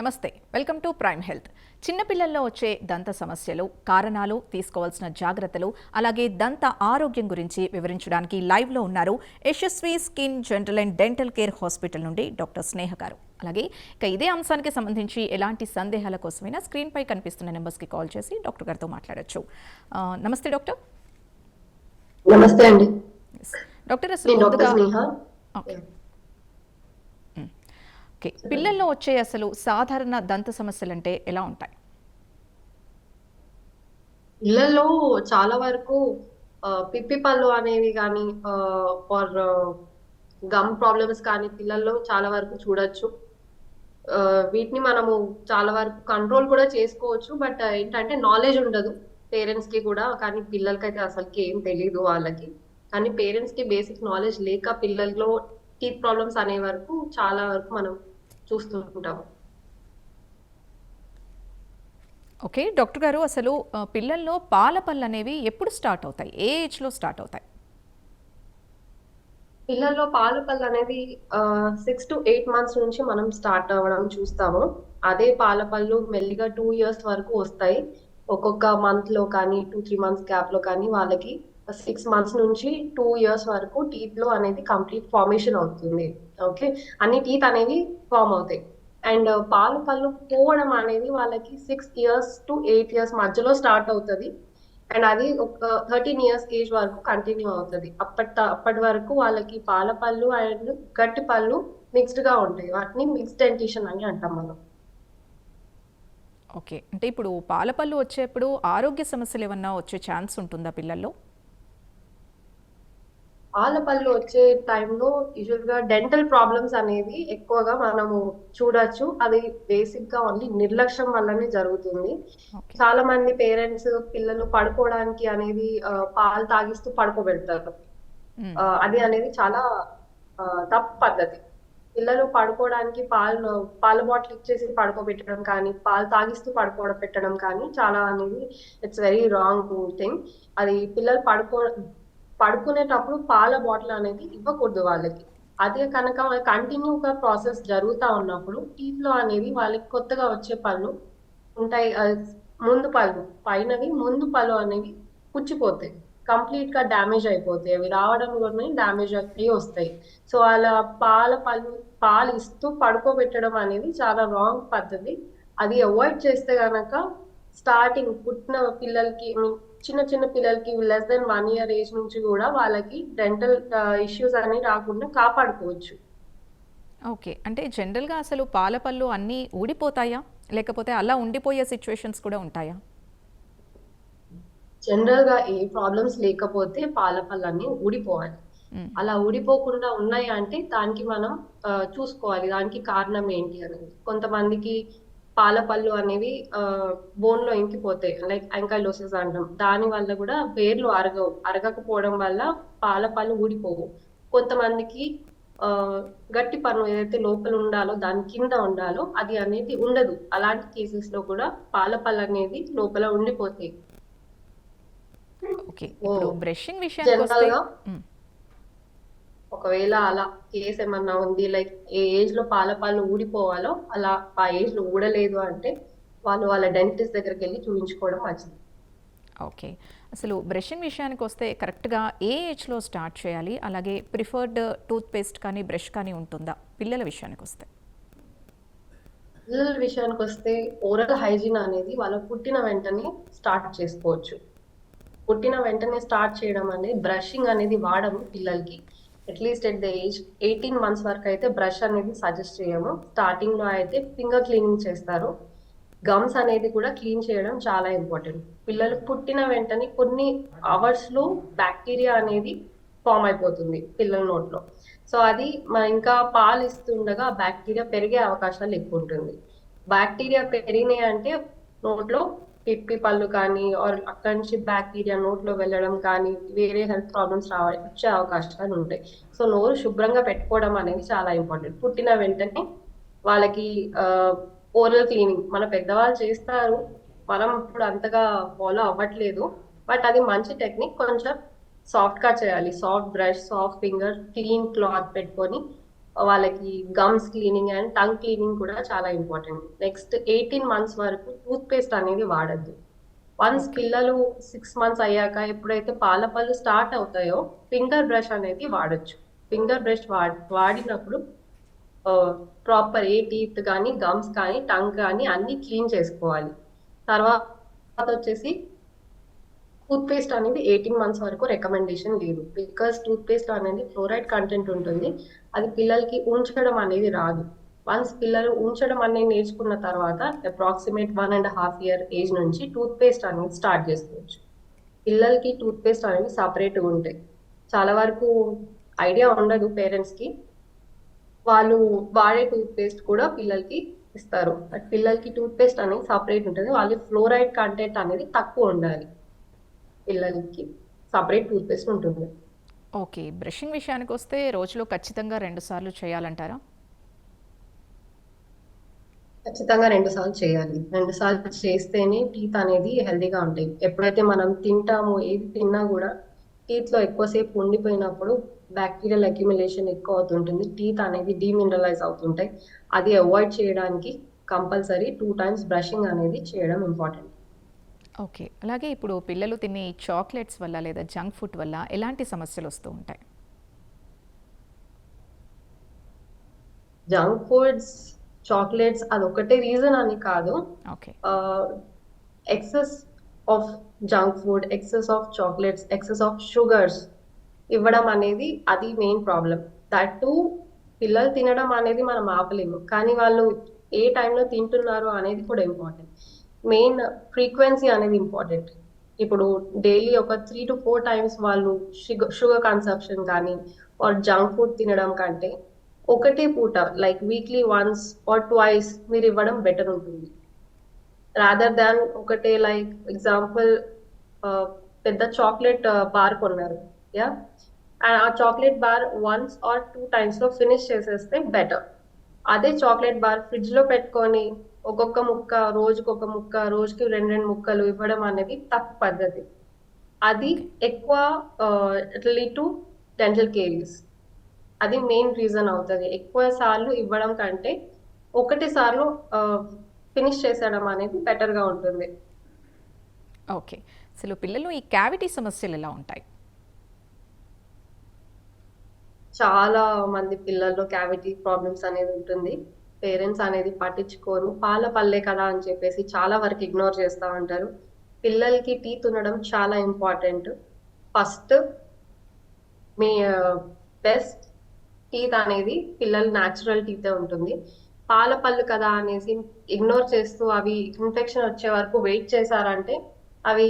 నమస్తే welcome to prime health. చిన్నపిల్లల్లో వచ్చే దంత సమస్యలు కారణాలు తీసుకోవాల్సిన జాగ్రత్తలు అలాగే దంత ఆరోగ్యం గురించి వివరించడానికి లైవ్లో ఉన్నారు Yashasvi skin general and dental care hospital నుండి డాక్టర్ స్నేహ గారు. అలాగే ఇక ఇదే అంశానికి సంబంధించి ఎలాంటి సందేహాల కోసమైనా స్క్రీన్పై కనిపిస్తున్న నెంబర్స్కి కాల్ చేసి డాక్టర్ గారితో మాట్లాడొచ్చు. నమస్తే డాక్టర్. నమస్తే అండి. డాక్టర్ అసలు నేను డాక్టర్ ముందుగా స్నేహ ఓకే. పిల్లల్లో వచ్చే అసలు సాధారణ దంత సమస్యలు అంటే ఎలా ఉంటాయి? పిల్లల్లో చాలా వరకు పిప్పి పళ్ళు అనేవి కానీ ఫర్ గమ్ ప్రాబ్లమ్స్ కానీ పిల్లల్లో చాలా వరకు చూడొచ్చు. వీటిని మనము చాలా వరకు కంట్రోల్ కూడా చేసుకోవచ్చు. బట్ ఏంటంటే నాలెడ్జ్ ఉండదు పేరెంట్స్కి కూడా. కానీ పిల్లలకైతే అసలుకి ఏం తెలియదు వాళ్ళకి. కానీ పేరెంట్స్కి బేసిక్ నాలెడ్జ్ లేక పిల్లల్లో టీత్ ప్రాబ్లమ్స్ అనే వరకు చాలా వరకు మనం చూస్తుంటాము. ఓకే డాక్టర్ గారు అసలు పిల్లల్లో పాల పళ్ళు అనేవి ఎప్పుడు స్టార్ట్ అవుతాయి? ఏ ఏజ్లో స్టార్ట్ అవుతాయి? పిల్లల్లో పాల పళ్ళు అనేది సిక్స్ టు ఎయిట్ మంత్స్ నుంచి మనం స్టార్ట్ అవ్వడం చూస్తాము. అదే పాల పళ్ళు మెల్లిగా టూ ఇయర్స్ వరకు వస్తాయి. ఒక్కొక్క మంత్లో కానీ టూ త్రీ మంత్స్ గ్యాప్లో కానీ వాళ్ళకి సిక్స్ మంత్స్ నుంచి టూ ఇయర్స్ వరకు టీత్లో అనేది కంప్లీట్ ఫార్మేషన్ అవుతుంది. ఓకే అన్ని టీత్ అనేవి ఫామ్ అవుతాయి. అండ్ uh, పాల పళ్ళు పోవడం అనేది వాళ్ళకి six years to eight years మధ్యలో స్టార్ట్ అవుతుంది. అండ్ అది ఒక థర్టీన్ ఇయర్స్ ఏజ్ వరకు కంటిన్యూ అవుతుంది. అప్పటి అప్పటి వరకు వాళ్ళకి పాల పళ్ళు అండ్ గట్టి పళ్ళు మిక్స్డ్గా ఉంటాయి. వాటిని మిక్స్డ్ డెంటిషన్ అని అంటాం మనం. ఓకే అంటే ఇప్పుడు పాల పళ్ళు వచ్చేప్పుడు ఆరోగ్య సమస్యలు ఏమన్నా వచ్చే ఛాన్స్ ఉంటుందా పిల్లల్లో? పాల పళ్ళు వచ్చే టైంలో యూజువల్గా డెంటల్ ప్రాబ్లమ్స్ అనేది ఎక్కువగా మనము చూడొచ్చు. అది బేసిక్గా ఓన్లీ నిర్లక్ష్యం వల్లనే జరుగుతుంది. చాలా మంది పేరెంట్స్ పిల్లలు పడుకోవడానికి అనేది పాలు తాగిస్తూ పడుకోబెడతారు. అది అనేది చాలా తప్పు పద్ధతి. పిల్లలు పడుకోవడానికి పాలు పాల బాటిల్ ఇచ్చేసి పడుకోబెట్టడం కానీ పాలు తాగిస్తూ పడుకోవడం పెట్టడం కానీ చాలా అనేది ఇట్స్ వెరీ రాంగ్ థింగ్ అది పిల్లలు పడుకో పడుకునేటప్పుడు పాల బాటిల్ అనేది ఇవ్వకూడదు వాళ్ళకి. అదే కనుక కంటిన్యూగా ప్రాసెస్ జరుగుతూ ఉన్నప్పుడు టీత్లో అనేది వాళ్ళకి కొత్తగా వచ్చే పళ్ళు ఉంటాయి. ముందు పళ్ళు పైనవి ముందు పళ్ళు అనేవి పుచ్చిపోతాయి. కంప్లీట్గా డ్యామేజ్ అయిపోతాయి. అవి రావడం కూడా డ్యామేజ్ అయ్యి వస్తాయి. సో అలా పాల పళ్ళు పాలు ఇస్తూ పడుకోబెట్టడం అనేది చాలా రాంగ్ పద్ధతి. అది అవాయిడ్ చేస్తే కనుక స్టార్టింగ్ పుట్టిన పిల్లలకి చిన్న చిన్న పిల్లలకి less than one year age నుంచి కూడా వాళ్ళకి డెంటల్ ఇష్యూస్ అనేవి రాకుండా కాపాడుకోవచ్చు. ఓకే. అంటే జనరల్గా అసలు పాల పళ్ళు అన్నీ ఊడిపోతాయా? లేకపోతే అలా ఉండిపోయే సిచ్యువేషన్స్ కూడా ఉంటాయా? జనరల్గా ఏ ప్రాబ్లమ్స్ లేకపోతే పాల పళ్ళన్నీ ఊడిపోవాలి. మ్మ్. అలా ఊడిపోకుండా ఉన్నాయి అంటే దానికి మనం చూసుకోవాలి. దానికి కారణం ఏంటి అనేది. కొంతమందికి పాల పళ్ళు అనేవి బోన్లో ఇంకిపోతాయి. లైక్ అంకైలోసిస్ అంటాం దాని వల్ల కూడా వేర్లు అరగవు. అరగకపోవడం వల్ల పాల పళ్ళు ఊడిపోవు. కొంతమందికి ఆ, గట్టి పన్ను ఏదైతే లోపల ఉండాలో దాని కింద ఉండాలో అది అనేది ఉండదు. అలాంటి కేసెస్లో కూడా పాల పళ్ళు అనేది లోపల ఉండిపోతాయి. ఓకే. ఇప్పుడు. బ్రషింగ్ జనరల్గా. ఒకవేళ అలా కేసు ఏమన్నా ఉంది లైక్ ఏ ఏజ్లో పాల పాలు ఊడిపోవాలో అలా ఆ ఏజ్లో ఊడలేదు అంటే వాళ్ళు వాళ్ళ డెంటిస్ట్ దగ్గరికి వెళ్ళి చూపించుకోవడం మంచిది. ఓకే. అసలు బ్రషింగ్ విషయానికి వస్తే కరెక్ట్గా ఏ ఏజ్లో స్టార్ట్ చేయాలి? అలాగే ప్రిఫర్డ్ టూత్ పేస్ట్ కానీ బ్రష్ కానీ ఉంటుందా? పిల్లల విషయానికి వస్తే. పిల్లల విషయానికి వస్తే ఓరల్ హైజీన్ అనేది వాళ్ళు పుట్టిన వెంటనే స్టార్ట్ చేసుకోవచ్చు. పుట్టిన వెంటనే స్టార్ట్ చేయడం అనేది బ్రషింగ్ అనేది వాడము పిల్లలకి. At least at the age eighteen months వరకు అయితే బ్రష్ అనేది సజెస్ట్ చేయము. స్టార్టింగ్లో అయితే ఫింగర్ క్లీనింగ్ చేస్తారు. గమ్స్ అనేది కూడా క్లీన్ చేయడం చాలా ఇంపార్టెంట్ పిల్లలు పుట్టిన వెంటనే కొన్ని అవర్స్లో బ్యాక్టీరియా అనేది ఫామ్ అయిపోతుంది పిల్లల నోట్లో. సో అది మనం ఇంకా పాలు ఇస్తుండగా బ్యాక్టీరియా పెరిగే అవకాశాలు ఎక్కువ ఉంటుంది. బ్యాక్టీరియా పెరిగినాయి అంటే నోట్లో పిప్పి పళ్ళు కానీ ఆర్ అక్కడి నుంచి బ్యాక్టీరియా నోట్లో వెళ్ళడం కానీ వేరే హెల్త్ ప్రాబ్లమ్స్ రావ వచ్చే అవకాశాలు ఉంటాయి. సో నోరు శుభ్రంగా పెట్టుకోవడం అనేది చాలా ఇంపార్టెంట్ పుట్టిన వెంటనే వాళ్ళకి ఓరల్ క్లీనింగ్ మన పెద్దవాళ్ళు చేస్తారు. మనం ఇప్పుడు అంతగా ఫాలో అవ్వట్లేదు. బట్ అది మంచి టెక్నిక్ కొంచెం సాఫ్ట్గా చేయాలి. Soft brush soft finger clean cloth పెట్టుకొని వాళ్ళకి gums cleaning and tongue cleaning కూడా చాలా ఇంపార్టెంట్ నెక్స్ట్ ఎయిటీన్ మంత్స్ వరకు టూత్ పేస్ట్ అనేది వాడద్దు. వన్స్ పిల్లలు సిక్స్ మంత్స్ అయ్యాక ఎప్పుడైతే పాల పళ్ళు స్టార్ట్ అవుతాయో ఫింగర్ బ్రష్ అనేది వాడొచ్చు. ఫింగర్ బ్రష్ వాడినప్పుడు ప్రాపర్ ఏ టీత్ కానీ గమ్స్ కానీ టంగ్ కానీ అన్ని క్లీన్ చేసుకోవాలి. తర్వాత వచ్చేసి టూత్ పేస్ట్ అనేది ఎయిటీన్ మంత్స్ వరకు రికమెండేషన్ లేదు. బికాస్ టూత్ పేస్ట్ అనేది ఫ్లోరైడ్ కంటెంట్ ఉంటుంది. అది పిల్లలకి ఉంచడం అనేది రాదు. వన్స్ పిల్లలు ఉంచడం అనేది నేర్చుకున్న తర్వాత approximate one and half year age నుంచి టూత్ పేస్ట్ అనేది స్టార్ట్ చేసుకోవచ్చు. పిల్లలకి టూత్ పేస్ట్ అనేది సపరేట్గా ఉంటాయి. చాలా వరకు ఐడియా ఉండదు పేరెంట్స్కి వాళ్ళు వాడే టూత్ పేస్ట్ కూడా పిల్లలకి ఇస్తారు. బట్ పిల్లలకి టూత్ పేస్ట్ అనేది సపరేట్ ఉంటుంది. వాళ్ళకి ఫ్లోరైడ్ కంటెంట్ అనేది తక్కువ ఉండాలి. పిల్లలకి సపరేట్ టూత్ పేస్ట్ ఉంటుంది. ఓకే బ్రషింగ్ విషయానికి వస్తే రోజులో ఖచ్చితంగా రెండు సార్లు చేయాలంటారా? ఖచ్చితంగా రెండు సార్లు చేయాలి. రెండు సార్లు చేస్తేనే టీత్ అనేది హెల్దీగా ఉంటాయి. ఎప్పుడైతే మనం తింటామో ఏది తిన్నా కూడా టీత్లో ఎక్కువసేపు ఉండిపోయినప్పుడు బ్యాక్టీరియల్ అక్యుమిలేషన్ ఎక్కువ అవుతుంటుంది. టీత్ అనేది డీమినరలైజ్ అవుతుంటాయి. అది అవాయిడ్ చేయడానికి కంపల్సరీ టూ టైమ్స్ బ్రషింగ్ అనేది చేయడం ఇంపార్టెంట్. ఓకే. అలాగే ఇప్పుడు పిల్లలు తినే చాక్లెట్స్ వల్ల లేదా జంక్ ఫుడ్ వల్ల ఎలాంటి సమస్యలు వస్తూ ఉంటాయి? జంక్ ఫుడ్స్ చాక్లెట్స్ అదొకటే రీజన్ అని కాదు. Okay. Excess of junk food excess of chocolates excess of sugars ఇవ్వడం అనేది అది మెయిన్ ప్రాబ్లం. దట్ టు పిల్లలు తినడం అనేది మనం ఆపలేము. కానీ వాళ్ళు ఏ టైంలో తింటున్నారు అనేది కూడా ఇంపార్టెంట్. మెయిన్ ఫ్రీక్వెన్సీ అనేది ఇంపార్టెంట్ ఇప్పుడు డైలీ ఒక త్రీ టు ఫోర్ టైమ్స్ వాళ్ళు షుగర్ షుగర్ కన్సప్షన్ కానీ ఆర్ జంక్ ఫుడ్ తినడం కంటే ఒకటే పూట like weekly once or twice మీరు ఇవ్వడం బెటర్ ఉంటుంది. రాదర్ దాన్ ఒకటే లైక్ ఎగ్జాంపుల్ పెద్ద చాక్లెట్ బార్ కొన్నారు యా ఆ chocolate bar once or two టైమ్స్లో ఫినిష్ చేసేస్తే బెటర్ అదే చాక్లెట్ బార్ ఫ్రిడ్జ్లో పెట్టుకొని ఒక్కొక్క ముక్క రోజుకి ఒక ముక్క రోజుకి రెండు రెండు ముక్కలు ఇవ్వడం అనేది తప్పు పద్ధతి. అది ఎక్కువ లీడ్ టు డెంటల్ కేరీస్ అది మెయిన్ రీజన్ అవుతుంది. ఎక్కువ సార్లు ఇవ్వడం కంటే ఒకటి సార్లు ఫినిష్ చేసేయడం అనేది బెటర్గా ఉంటుంది. ఓకే. అసలు పిల్లలు ఈ క్యావిటీ సమస్యలు ఎలా ఉంటాయి? చాలా మంది పిల్లల్లో క్యావిటీ ప్రాబ్లమ్స్ అనేది ఉంటుంది. పేరెంట్స్ అనేది పట్టించుకోరు. పాల పల్లె కదా అని చెప్పేసి చాలా వరకు ఇగ్నోర్ చేస్తూ ఉంటారు. పిల్లలకి టీత్ ఉండడం చాలా ఇంపార్టెంట్. ఫస్ట్ మీ బెస్ట్ టీత్ అనేది పిల్లల న్యాచురల్ టీతే ఉంటుంది. పాల పళ్ళు కదా అనేసి ఇగ్నోర్ చేస్తూ అవి ఇన్ఫెక్షన్ వచ్చే వరకు వెయిట్ చేశారంటే అవి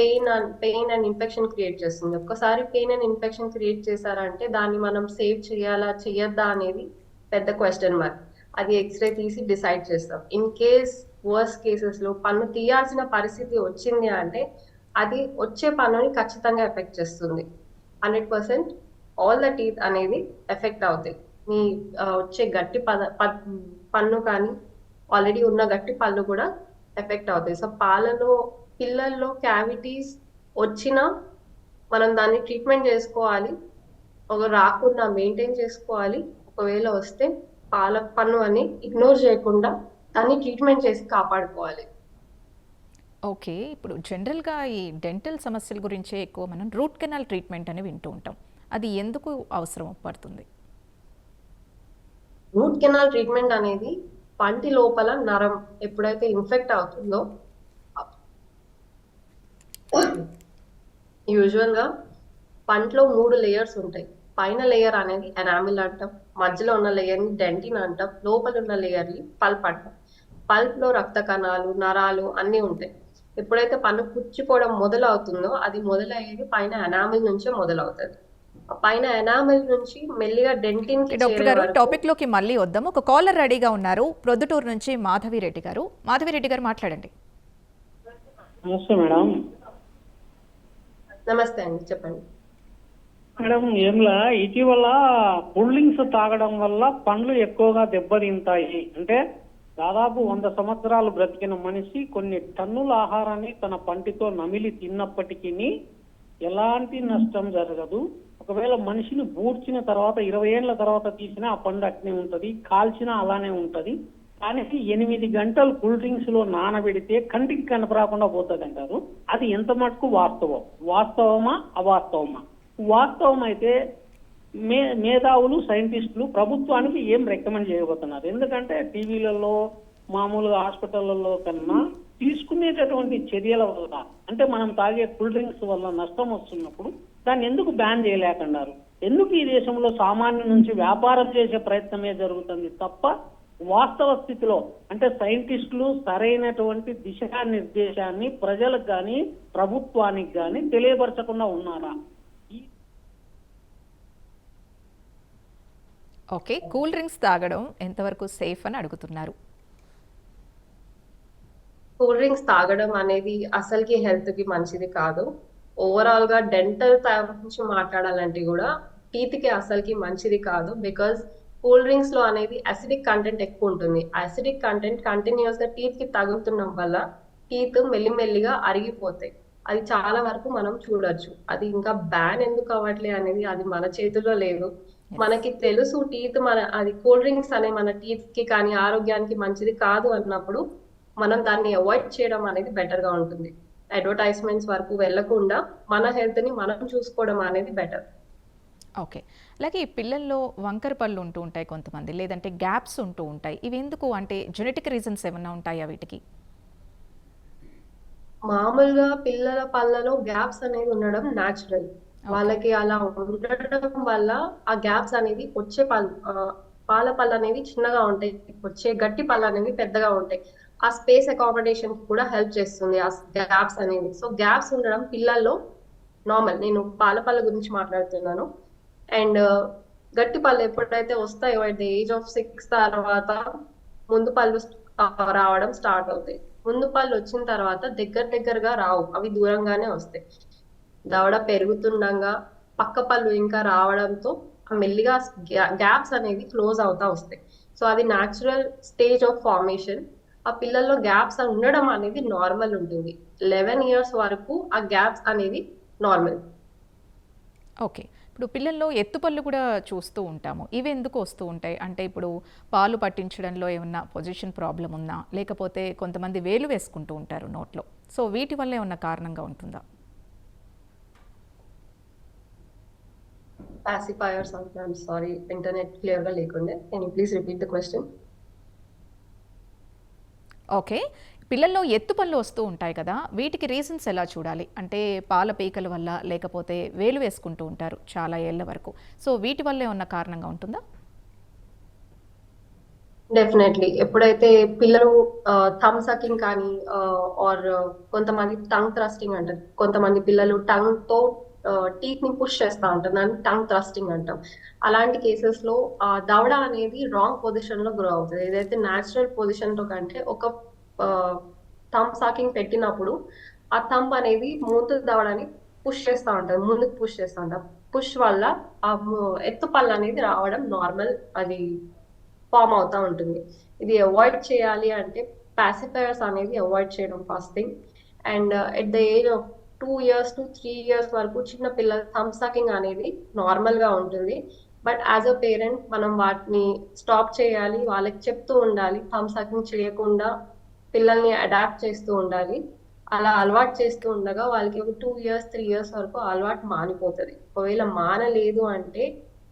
pain pain and infection create చేస్తుంది. ఒక్కసారి పెయిన్ అండ్ ఇన్ఫెక్షన్ క్రియేట్ చేశారంటే దాన్ని మనం సేవ్ చేయాలా చేయొద్దా అనేది పెద్ద క్వశ్చన్ మార్క్. అది ఎక్స్రే తీసి డిసైడ్ చేస్తాం. ఇన్ కేస్ వర్స్ కేసెస్లో పన్ను తీయాల్సిన పరిస్థితి వచ్చింది అంటే అది వచ్చే పన్నుని ఖచ్చితంగా ఎఫెక్ట్ చేస్తుంది. Hundred percent all the teeth అనేది ఎఫెక్ట్ అవుతాయి. మీ వచ్చే గట్టి పద ప- పన్ను కానీ ఆల్రెడీ ఉన్న గట్టి పళ్ళు కూడా ఎఫెక్ట్ అవుతాయి. సో పాలలో పిల్లల్లో క్యావిటీస్ వచ్చినా మనం దాన్ని ట్రీట్మెంట్ చేసుకోవాలి. ఒక రాకుండా మెయింటైన్ చేసుకోవాలి. ఒకవేళ వస్తే పాల పన్ను అని ఇగ్నోర్ చేయకుండా దాన్ని ట్రీట్మెంట్ చేసి కాపాడుకోవాలి. ఓకే ఇప్పుడు జనరల్గా ఈ డెంటల్ సమస్యల గురించే ఎక్కువ మనం రూట్ కెనాల్ ట్రీట్మెంట్ అని వింటూ ఉంటాం. అది ఎందుకు అవసరం పడుతుంది? రూట్ కెనాల్ ట్రీట్మెంట్ అనేది పంటి లోపల నరం ఎప్పుడైతే ఇన్ఫెక్ట్ అవుతుందో యూజువల్గా పంటలో మూడు లేయర్స్ ఉంటాయి. పైన లేయర్ అనేది ఎనామిల్ అంటాం మధ్యలో ఉన్న లేయర్ని డెంటిన్ అంటాం లోపల ఉన్న లేయర్ని పల్ప్ అంటాం. పల్ప్లో రక్త కణాలు నరాలు అన్ని ఉంటాయి. ఎప్పుడైతే పన్ను పుచ్చిపోవడం మొదలవుతుందో అది మొదలయ్యేది పైన ఎనామిల్ నుంచే మొదలవుతుంది. పైన ఎనామిల్ నుంచి మెల్లిగా డెంటిన్కి డాక్టర్ గారు వరకు టాపిక్లోకి మళ్ళీ వద్దాం. ఒక కాలర్ రెడీగా ఉన్నారు. ప్రొద్దుటూరు నుంచి మాధవి రెడ్డి గారు. మాధవి రెడ్డి గారు మాట్లాడండి. నమస్తే మేడం. నమస్తే అండి చెప్పండి. మేడం ఏంలా ఇటీవల కూల్ డ్రింక్స్ తాగడం వల్ల పండ్లు ఎక్కువగా దెబ్బతింటాయి. అంటే దాదాపు వంద సంవత్సరాలు బ్రతికిన మనిషి కొన్ని టన్నుల ఆహారాన్ని తన పంటితో నమిలి తిన్నప్పటికీ ఎలాంటి నష్టం జరగదు. ఒకవేళ మనిషిని బూడ్చిన తర్వాత ఇరవై ఏళ్ళ తర్వాత తీసినా ఆ పండు అట్నే ఉంటది కాల్చినా అలానే ఉంటది. కానీ ఎనిమిది గంటలు కూల్ డ్రింక్స్లో నానబెడితే కంటికి కనపరాకుండా పోతుంది అంటారు అది ఎంత మటుకు వాస్తవం? వాస్తవమా? అవాస్తవమా? వాస్తవం అయితే మే మేధావులు సైంటిస్టులు ప్రభుత్వానికి ఏం రికమెండ్ చేయబోతున్నారు? ఎందుకంటే టీవీలలో మామూలుగా హాస్పిటళ్ళలో కన్నా తీసుకునేటటువంటి చర్యల వల్ల అంటే మనం తాగే కూల్ డ్రింక్స్ వల్ల నష్టం వస్తున్నప్పుడు దాన్ని ఎందుకు బ్యాన్ చేయలేకున్నారు? ఎందుకు ఈ దేశంలో సామాన్యం నుంచి వ్యాపారం చేసే ప్రయత్నమే జరుగుతుంది తప్ప వాస్తవ స్థితిలో అంటే సైంటిస్టులు సరైనటువంటి దిశానిర్దేశాన్ని ప్రజలకు కానీ ప్రభుత్వానికి కానీ తెలియపరచకుండా ఉన్నారా? ఓకే కూల్ డ్రింక్స్ తాగడం ఎంతవరకు సేఫ్ అని అడుగుతున్నారు? కూల్ డ్రింక్స్ తాగడం అనేది అసలుకి హెల్త్కి మంచిది కాదు. ఓవరాల్గా డెంటల్ గురించి మాట్లాడాలంటే కూడా టీత్కి అసలుకి మంచిది కాదు. బికాస్ కూల్ డ్రింక్స్లో అనేది అసిడిక్ కంటెంట్ ఎక్కువ ఉంటుంది. అసిడిక్ కంటెంట్ కంటిన్యూస్గా టీత్కి తగులుతుండడం వల్ల టీత్ మెల్లిమెల్లిగా అరిగిపోతాయి. అది చాలా వరకు మనం చూడొచ్చు. అది ఇంకా బ్యాన్ ఎందుకు అవ్వట్లే అనేది అది మన చేతుల్లో లేదు. మనకి తెలుసు టీత్ మన అది కూల్ డ్రింక్స్ అనే మన టీత్కి కానీ ఆరోగ్యానికి మంచిది కాదు అన్నప్పుడు మనం దాన్ని అవాయిడ్ చేయడం అనేది బెటర్గా ఉంటుంది. అడ్వర్టైజ్మెంట్స్ వరకు వెళ్ళకుండా మన హెల్త్ని మనం చూసుకోవడం అనేది బెటర్. ఓకే. అలాగే ఈ పిల్లల్లో వంకర పళ్ళు ఉంటూ ఉంటాయి కొంతమంది లేదంటే గ్యాప్స్ ఉంటూ ఉంటాయి. ఇవి ఎందుకు అంటే జెనెటిక్ రీజన్స్ ఏమన్నా ఉంటాయా వీటికి? మామూలుగా పిల్లల పళ్ళలో గ్యాప్స్ అనేది ఉండడం న్యాచురల్ వాళ్ళకి అలా ఉండడం వల్ల ఆ గ్యాప్స్ అనేది వచ్చే పాలు పాల పళ్ళు అనేవి చిన్నగా ఉంటాయి వచ్చే గట్టి పళ్ళు అనేవి పెద్దగా ఉంటాయి. ఆ స్పేస్ అకామిడేషన్ కూడా హెల్ప్ చేస్తుంది ఆ గ్యాప్స్ అనేది సో గ్యాప్స్ ఉండడం పిల్లల్లో నార్మల్. నేను పాల పళ్ళ గురించి మాట్లాడుతున్నాను. అండ్ గట్టి పళ్ళు ఎప్పుడైతే వస్తాయో at the age of six తర్వాత ముందు పళ్ళు రావడం స్టార్ట్ అవుతాయి. ముందు పళ్ళు వచ్చిన తర్వాత దగ్గర దగ్గరగా రావు. అవి దూరంగానే వస్తాయి. దవడ పెరుగుతుండగా పక్క పళ్ళు ఇంకా రావడంతో మెల్లిగా గ్యాప్స్ అనేవి క్లోజ్ అవుతా వస్తాయి. సో అది న్యాచురల్ స్టేజ్ ఆఫ్ ఫార్మేషన్ ఆ పిల్లల్లో గ్యాప్స్ ఉండడం అనేది నార్మల్ ఉంటుంది. లెవెన్ ఇయర్స్ వరకు ఆ గ్యాప్స్ అనేది నార్మల్ ఓకే. ఇప్పుడు పిల్లల్లో ఎత్తుపళ్ళు కూడా చూస్తూ ఉంటాము. ఇవి ఎందుకు వస్తూ ఉంటాయి? అంటే ఇప్పుడు పాలు పట్టించడంలో ఏమన్నా పొజిషన్ ప్రాబ్లం ఉందా? లేకపోతే కొంతమంది వేలు వేసుకుంటూ ఉంటారు నోట్లో. సో వీటి వల్ల ఏమన్నా కారణంగా ఉంటుందా? పాసిఫైయర్స్ అంటున్నాను సారీ ఇంటర్నెట్ క్లియర్గా లేకుండే. Can you please repeat the question okay పిల్లల్లో ఎత్తుపళ్ళు వస్తూ ఉంటాయి కదా వీటికి రీజన్స్ ఎలా చూడాలి? అంటే పాల పీకల వల్ల లేకపోతే వేలు వేసుకుంటూ ఉంటారు చాలా ఏళ్ళ వరకు. సో వీటి వల్ల ఏమన్నా కారణంగా ఉంటుందా? డెఫినెట్లీ ఎప్పుడైతే పిల్లలు థమ్ సకింగ్ కానీ ఆర్ కొంతమంది టంగ్ థ్రస్టింగ్ అంటారు. కొంతమంది పిల్లలు టంగ్తో టీత్ని పుష్ చేస్తా ఉంటుంది దాన్ని టంగ్ థ్రస్టింగ్ అంటాం. అలాంటి కేసెస్లో ఆ దవడ అనేది రాంగ్ పొజిషన్లో గ్రో అవుతుంది ఏదైతే న్యాచురల్ పొజిషన్లో కంటే ఒక థమ్ సాకింగ్ పెట్టినప్పుడు ఆ థంబ్ అనేది మూతు దవడని పుష్ చేస్తూ ఉంటుంది ముందుకు పుష్ చేస్తా ఉంటారు పుష్ వల్ల ఆ ఎత్తు పళ్ళు అనేది రావడం నార్మల్ అది ఫామ్ అవుతా ఉంటుంది. ఇది అవాయిడ్ చేయాలి అంటే పాసిఫైర్స్ అనేది అవాయిడ్ చేయడం first thing and at the age of two years to three years వరకు చిన్న పిల్లల థమ్సాకింగ్ అనేది నార్మల్గా ఉంటుంది. బట్ యాజ్ అ పేరెంట్ మనం వాటిని స్టాప్ చేయాలి వాళ్ళకి చెప్తూ ఉండాలి థమ్సాకింగ్ చేయకుండా పిల్లల్ని అడాప్ట్ చేస్తూ ఉండాలి. అలా అలవాటు చేస్తూ ఉండగా వాళ్ళకి ఒక టూ ఇయర్స్ త్రీ ఇయర్స్ వరకు అలవాటు మానిపోతుంది. ఒకవేళ మానలేదు అంటే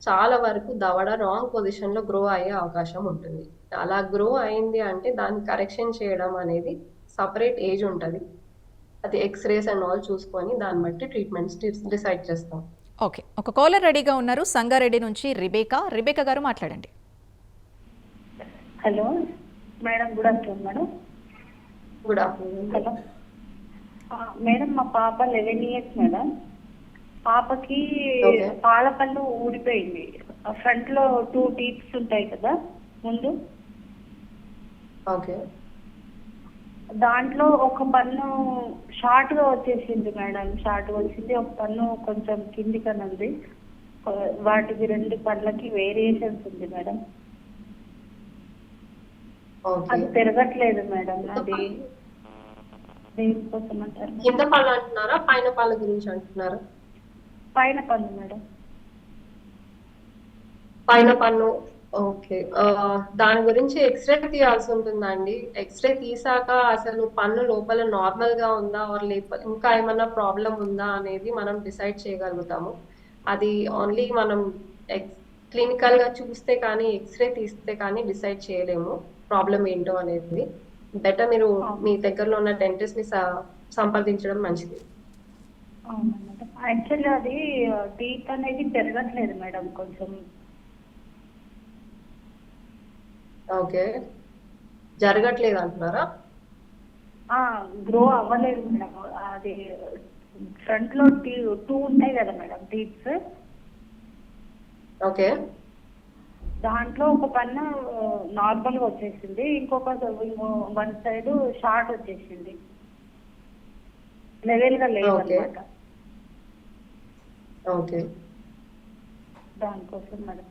చాలా వరకు దవడ రాంగ్ పొజిషన్లో గ్రో అయ్యే అవకాశం ఉంటుంది. అలా గ్రో అయింది అంటే దాన్ని కరెక్షన్ చేయడం అనేది సపరేట్ ఏజ్ ఉంటుంది. అది ఎక్స్రేస్ అండ్ ఆల్ చూసుకొని దాన్ని బట్టి ట్రీట్మెంట్స్ డిసైడ్ చేస్తాం. ఓకే ఒక కాలర్ రెడీగా ఉన్నారు. సంగారెడ్డి నుంచి రిబేకా. రిబేకా గారు మాట్లాడండి. Hello. Madam good afternoon madam. Good afternoon hello. ఆ, మేడం మా పాప లెవెన్ ఇయర్స్ మేడం. పాపకి Okay. పాల పళ్ళు ఊడిపోయింది ఫ్రంట్లో టూ టీత్స్ ఉంటాయి కదా ముందు. ఓకే దాంట్లో ఒక పన్ను షార్ట్గా వచ్చేసింది మేడం. షార్ట్గా వచ్చింది. ఒక పన్ను కొంచెం కిందికని ఉంది వాటికి రెండు పళ్ళకి వేరియేషన్స్ ఉంది మేడం. అది పెరగట్లేదు మేడం. అది దేనికోసం అంటారు కింద పళ్ళు అంటున్నారా? పైన పళ్ళ గురించి అంటున్నారా? పైన పన్ను మేడం. పైన పన్ను ఓకే. దాని గురించి ఎక్స్రే తీయాల్సి ఉంటుందండి. ఎక్స్రే తీసాక అసలు పన్ను లోపల నార్మల్గా ఉందా? ఆర్ లేకపోతే ఇంకా ఏమన్నా ప్రాబ్లం ఉందా? అనేది మనం డిసైడ్ చేయగలుగుతాము. అది ఓన్లీ మనం క్లినికల్గా చూస్తే కానీ ఎక్స్రే తీస్తే కానీ డిసైడ్ చేయలేము. ప్రాబ్లం ఏంటో అనేది. బెటర్ మీరు మీ దగ్గరలో ఉన్న డెంటిస్ట్ని స- సంప్రదించడం మంచిది. అవునా మేడం అది టీత్ అనేది పెరగట్లేదు మేడం. కొంచెం ఓకే. జరగట్లేదు అంటున్నారా? గ్రో అవ్వలేదు మేడం. అది ఫ్రంట్లో టీ టూ ఉంటాయి కదా మేడం టీత్స్ ఓకే. దాంట్లో ఒక పన్ను నార్మల్గా వచ్చేసింది. ఇంకొక వన్ సైడ్ షార్ట్ వచ్చేసింది. లెవెల్గా లేదు. అనమాట ఓకే. దానికోసం మేడం.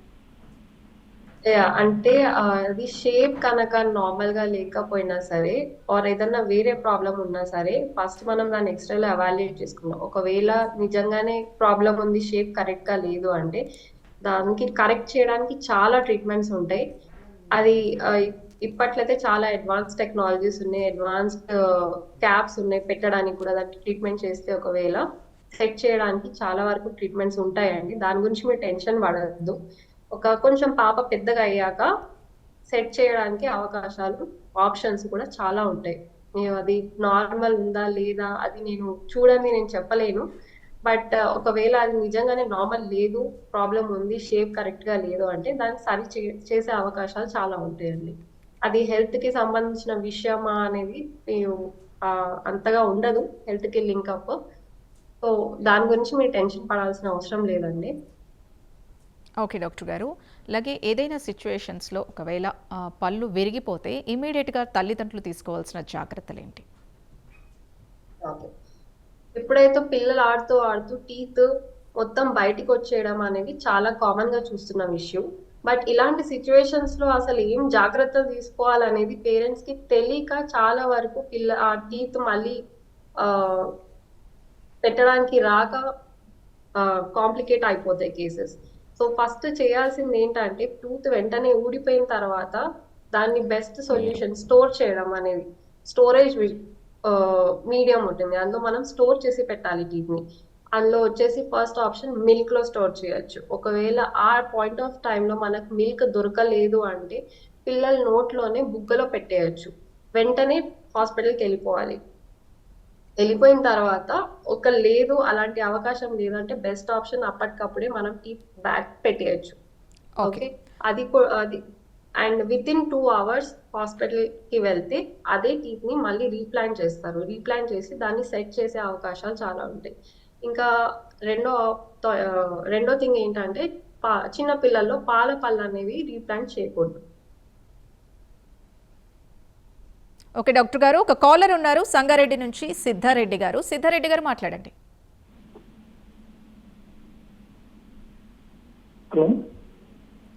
అంటే అది షేప్ కనుక నార్మల్గా లేకపోయినా సరే ఆర్ ఏదన్నా వేరే ప్రాబ్లం ఉన్నా సరే ఫస్ట్ మనం దాన్ని ఎక్స్ట్రాలో అవాల్యుయేట్ చేసుకున్నాం ఒకవేళ నిజంగానే ప్రాబ్లం ఉంది షేప్ కరెక్ట్గా లేదు అంటే దానికి కరెక్ట్ చేయడానికి చాలా ట్రీట్మెంట్స్ ఉంటాయి. అది ఇప్పట్లయితే చాలా అడ్వాన్స్ టెక్నాలజీస్ ఉన్నాయి అడ్వాన్స్డ్ క్యాప్స్ ఉన్నాయి పెట్టడానికి కూడా దానికి ట్రీట్మెంట్ చేస్తే ఒకవేళ సెట్ చేయడానికి చాలా వరకు ట్రీట్మెంట్స్ ఉంటాయండి. దాని గురించి మీరు టెన్షన్ పడద్దు. ఒక కొంచెం పాప పెద్దగా అయ్యాక సెట్ చేయడానికి అవకాశాలు ఆప్షన్స్ కూడా చాలా ఉంటాయి. అది నార్మల్ ఉందా లేదా అది నేను చూడండి నేను చెప్పలేను. బట్ ఒకవేళ అది నిజంగానే నార్మల్ లేదు ప్రాబ్లం ఉంది షేప్ కరెక్ట్గా లేదు అంటే దాన్ని సరి చే- చేసే అవకాశాలు చాలా ఉంటాయండి. అది హెల్త్కి సంబంధించిన విషయమా అనేది నేను, అంతగా ఉండదు. హెల్త్కి లింక్ అప్ సో దాని గురించి మీరు టెన్షన్ పడాల్సిన అవసరం లేదండి. ఓకే డాక్టర్ గారు. అలాగే ఏదైనా సిచ్యువేషన్స్లో ఒకవేళ పళ్ళు విరిగిపోతే ఇమీడియట్గా తల్లిదండ్రులు తీసుకోవాల్సిన జాగ్రత్తలు ఏంటి ఎప్పుడైతే పిల్లలు ఆడుతూ ఆడుతూ టీత్ మొత్తం బయటికి వచ్చేయడం అనేది చాలా కామన్గా చూస్తున్న విషయం. బట్ ఇలాంటి సిచ్యువేషన్స్లో అసలు ఏం జాగ్రత్తలు తీసుకోవాలనేది పేరెంట్స్కి తెలియక చాలా వరకు పిల్ల ఆ టీత్ మళ్ళీ ఆ పెట్టడానికి రాక కాంప్లికేట్ అయిపోతాయి కేసెస్. సో ఫస్ట్ చేయాల్సింది ఏంటంటే టూత్ వెంటనే ఊడిపోయిన తర్వాత దాన్ని బెస్ట్ సొల్యూషన్ స్టోర్ చేయడం అనేది. స్టోరేజ్ మీడియం ఉంటుంది. అందులో మనం స్టోర్ చేసి పెట్టాలి టీత్ని అందులో వచ్చేసి ఫస్ట్ ఆప్షన్ మిల్క్లో స్టోర్ చేయొచ్చు. ఒకవేళ ఆ పాయింట్ ఆఫ్ టైంలో మనకు మిల్క్ దొరకలేదు అంటే పిల్లల నోట్లోనే బుగ్గలో పెట్టేయచ్చు. వెంటనే హాస్పిటల్కి వెళ్ళిపోవాలి. వెళ్ళిపోయిన తర్వాత ఒక లేదు అలాంటి అవకాశం లేదంటే బెస్ట్ ఆప్షన్ అప్పటికప్పుడే మనం టీత్ బ్యాక్ పెట్టేయచ్చు. ఓకే అది అది and with in two hours హాస్పిటల్కి వెళ్తే అదే టీత్ని మళ్ళీ రీప్లాంట్ చేస్తారు. రీప్లాంట్ చేసి దాన్ని సెట్ చేసే అవకాశాలు చాలా ఉంటాయి. ఇంకా రెండో రెండో థింగ్ ఏంటంటే పా చిన్న పిల్లల్లో పాల పళ్ళు అనేవి రీప్లాంట్ చేయకూడదు. ఓకే డాక్టర్ గారు ఒక కాలర్ ఉన్నారు సంగారెడ్డి నుంచి సిద్ధారెడ్డి గారు. సిద్ధారెడ్డి గారు మాట్లాడండి. హలో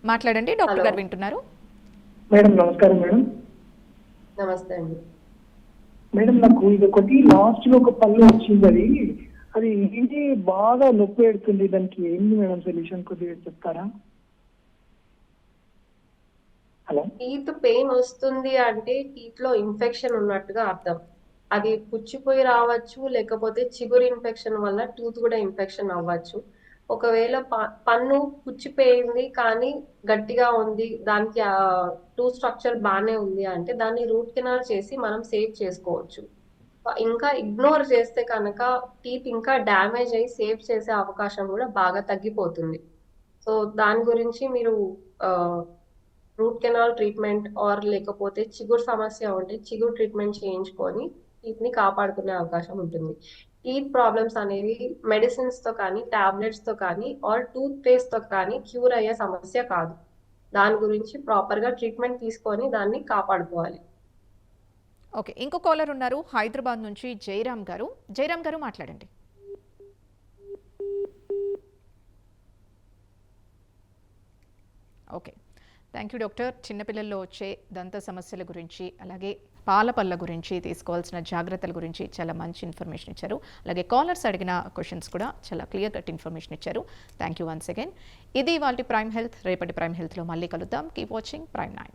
మాట్లాడండి డాక్టర్. గారు వింటున్నారు. మేడం నమస్కారం మేడం. నమస్తే అండి. మేడం నాకు ఇది ఒకటి లాస్ట్లో ఒక పళ్ళు వచ్చింది అది. అది ఏంటి? బాగా నొప్పి పెడుతుంది దానికి ఏంటి మేడం సొల్యూషన్ కొద్దిగా చెప్తారా? హలో. టీత్ పెయిన్ వస్తుంది అంటే టీత్లో ఇన్ఫెక్షన్ ఉన్నట్టుగా అర్థం. అది పుచ్చిపోయి రావచ్చు లేకపోతే చిగురు ఇన్ఫెక్షన్ వల్ల టూత్ కూడా ఇన్ఫెక్షన్ అవ్వచ్చు. ఒకవేళ ప- పన్ను పుచ్చిపోయింది కానీ గట్టిగా ఉంది దానికి టూ స్ట్రక్చర్ బాగానే ఉంది అంటే దాన్ని రూట్ కెనాల్ చేసి మనం సేవ్ చేసుకోవచ్చు. ఇంకా ఇగ్నోర్ చేస్తే కనుక టీత్ ఇంకా డ్యామేజ్ అయ్యి సేవ్ చేసే అవకాశం కూడా బాగా తగ్గిపోతుంది. సో దాని గురించి మీరు రూట్ కెనాల్ ట్రీట్మెంట్ ఆర్ లేకపోతే చిగురు సమస్య ఉంటే చిగురు ట్రీట్మెంట్ చేయించుకొని టీత్ని కాపాడుకునే అవకాశం ఉంటుంది. టీత్ ప్రాబ్లమ్స్ అనేవి మెడిసిన్స్తో కానీ టాబ్లెట్స్తో కానీ ఆర్ టూత్ పేస్ట్తో కానీ క్యూర్ అయ్యే సమస్య కాదు. దాని గురించి ప్రాపర్గా ట్రీట్మెంట్ తీసుకొని దాన్ని కాపాడుకోవాలి. ఓకే ఇంకో కాలర్ ఉన్నారు హైదరాబాద్ నుంచి జయరామ్ గారు. జయరామ్ గారు మాట్లాడండి. Okay thank you doctor. చిన్నపిల్లల్లో వచ్చే దంత సమస్యల గురించి అలాగే పాల పళ్ళ గురించి తీసుకోవాల్సిన జాగ్రత్తల గురించి చాలా మంచి ఇన్ఫర్మేషన్ ఇచ్చారు. అలాగే కాలర్స్ అడిగిన క్వశ్చన్స్ కూడా చాలా క్లియర్ కట్ ఇన్ఫర్మేషన్ ఇచ్చారు. థ్యాంక్ యూ వన్స్ అగైన్ ఇది వాళ్ళ ప్రైమ్ హెల్త్ రేపటి ప్రైమ్ హెల్త్లో మళ్ళీ కలుద్దాం. Keep watching prime nine